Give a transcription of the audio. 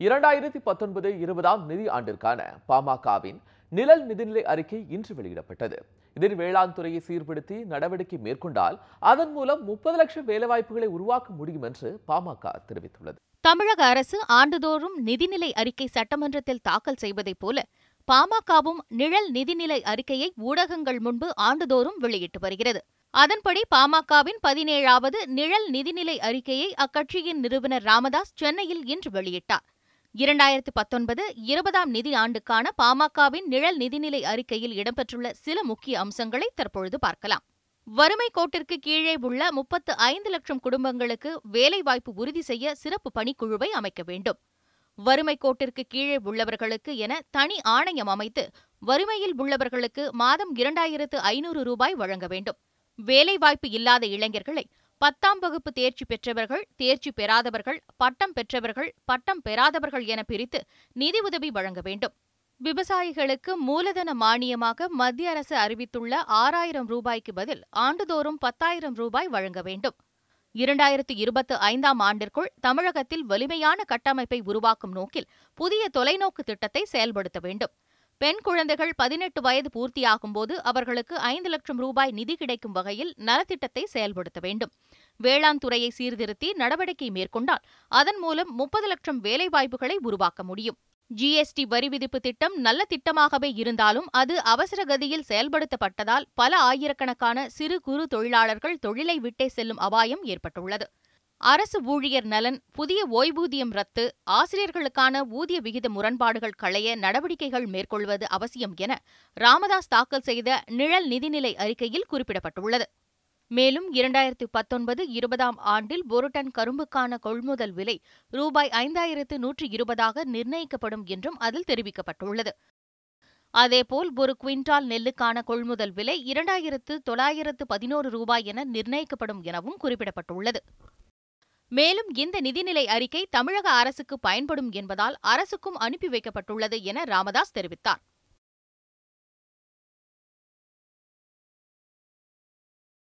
இரண்டாயிரத்தி பத்தொன்பது இருபதாம் நிதி ஆண்டிற்கான பாமகவின் நிழல் நிதிநிலை அறிக்கை இன்று வெளியிடப்பட்டது. இதில் வேளாண் துறையை சீர்படுத்தி நடவடிக்கை மேற்கொண்டால் அதன் மூலம் முப்பது லட்சம் வேலைவாய்ப்புகளை உருவாக்க முடியும் என்று பாமக தெரிவித்துள்ளது. தமிழக அரசு ஆண்டுதோறும் நிதிநிலை அறிக்கை சட்டமன்றத்தில் தாக்கல் செய்வதைப் போல பாமகவும் நிழல் நிதிநிலை அறிக்கையை ஊடகங்கள் முன்பு ஆண்டுதோறும் வெளியிட்டு வருகிறது. அதன்படி பாமகவின் பதினேழாவது நிழல் நிதிநிலை அறிக்கையை அக்கட்சியின் நிறுவனர் ராமதாஸ் சென்னையில் இன்று வெளியிட்டார். இரண்டாயிரத்து பத்தொன்பது இருபதாம் நிதி ஆண்டுக்கான பாமகவின் நிழல் நிதிநிலை அறிக்கையில் இடம்பெற்றுள்ள சில முக்கிய அம்சங்களை தற்பொழுது பார்க்கலாம். வறுமை கோட்டிற்கு கீழே உள்ள முப்பத்து ஐந்து லட்சம் குடும்பங்களுக்கு வேலைவாய்ப்பு உறுதி செய்ய சிறப்பு பணிக்குழுவை அமைக்க வேண்டும். வறுமை கோட்டிற்கு கீழே உள்ளவர்களுக்கு என தனி ஆணையம் அமைத்து வறுமையில் உள்ளவர்களுக்கு மாதம் இரண்டாயிரத்து ஐநூறு ரூபாய் வழங்க வேண்டும். வேலைவாய்ப்பு இல்லாத இளைஞர்களை பத்தாம் வகுப்பு தேர்ச்சி பெற்றவர்கள் தேர்ச்சி பெறாதவர்கள் பட்டம் பெற்றவர்கள் பட்டம் பெறாதவர்கள் என பிரித்து நிதி உதவி வழங்க வேண்டும். விவசாயிகளுக்கு மூலதன மானியமாக மத்திய அரசு அறிவித்துள்ள ஆறாயிரம் ரூபாய்க்கு பதில் ஆண்டுதோறும் பத்தாயிரம் ரூபாய் வழங்க வேண்டும். இரண்டாயிரத்து இருபத்து ஐந்தாம் ஆண்டிற்குள் தமிழகத்தில் வலிமையான கட்டமைப்பை உருவாக்கும் நோக்கில் புதிய தொலைநோக்கு திட்டத்தை செயல்படுத்த வேண்டும். பெண் குழந்தைகள் பதினெட்டு வயது பூர்த்தியாகும்போது அவர்களுக்கு ஐந்து லட்சம் ரூபாய் நிதி கிடைக்கும் வகையில் நலத்திட்டத்தை செயல்படுத்த வேண்டும். வேளாண் துறையை சீர்திருத்தி நடவடிக்கை மேற்கொண்டால் அதன் மூலம் முப்பது லட்சம் வேலைவாய்ப்புகளை உருவாக்க முடியும். ஜிஎஸ்டி வரி விதிப்பு திட்டம் நல்ல திட்டமாகவே இருந்தாலும் அது அவசர கதியில் செயல்படுத்தப்பட்டதால் பல ஆயிரக்கணக்கான சிறு குறு தொழிலாளர்கள் தொழிலை விட்டே செல்லும் அபாயம் ஏற்பட்டுள்ளது. அரசு ஊழியர் நலன் புதிய ஓய்வூதியம் ரத்து ஆசிரியர்களுக்கான ஊதிய விகித முரண்பாடுகள் களைய நடவடிக்கைகள் மேற்கொள்வது அவசியம் என ராமதாஸ் தாக்கல் செய்த நிழல் நிதிநிலை அறிக்கையில் குறிப்பிடப்பட்டுள்ளது. மேலும் இரண்டாயிரத்து பத்தொன்பது இருபதாம் ஆண்டில் ஒரு டன் கரும்புக்கான கொள்முதல் விலை ரூபாய் ஐந்தாயிரத்து நூற்றி இருபதாக நிர்ணயிக்கப்படும் என்றும் அதில் தெரிவிக்கப்பட்டுள்ளது. அதேபோல் ஒரு குவிண்டால் நெல்லுக்கான கொள்முதல் விலை இரண்டாயிரத்து தொள்ளாயிரத்து பதினோரு ரூபாய் என நிர்ணயிக்கப்படும் எனவும் குறிப்பிடப்பட்டுள்ளது. மேலும் இந்த நிதிநிலை அறிக்கை தமிழக அரசுக்கு பயன்படும் என்பதால் அரசுக்கும் அனுப்பி வைக்கப்பட்டுள்ளது என ராமதாஸ் தெரிவித்தார்.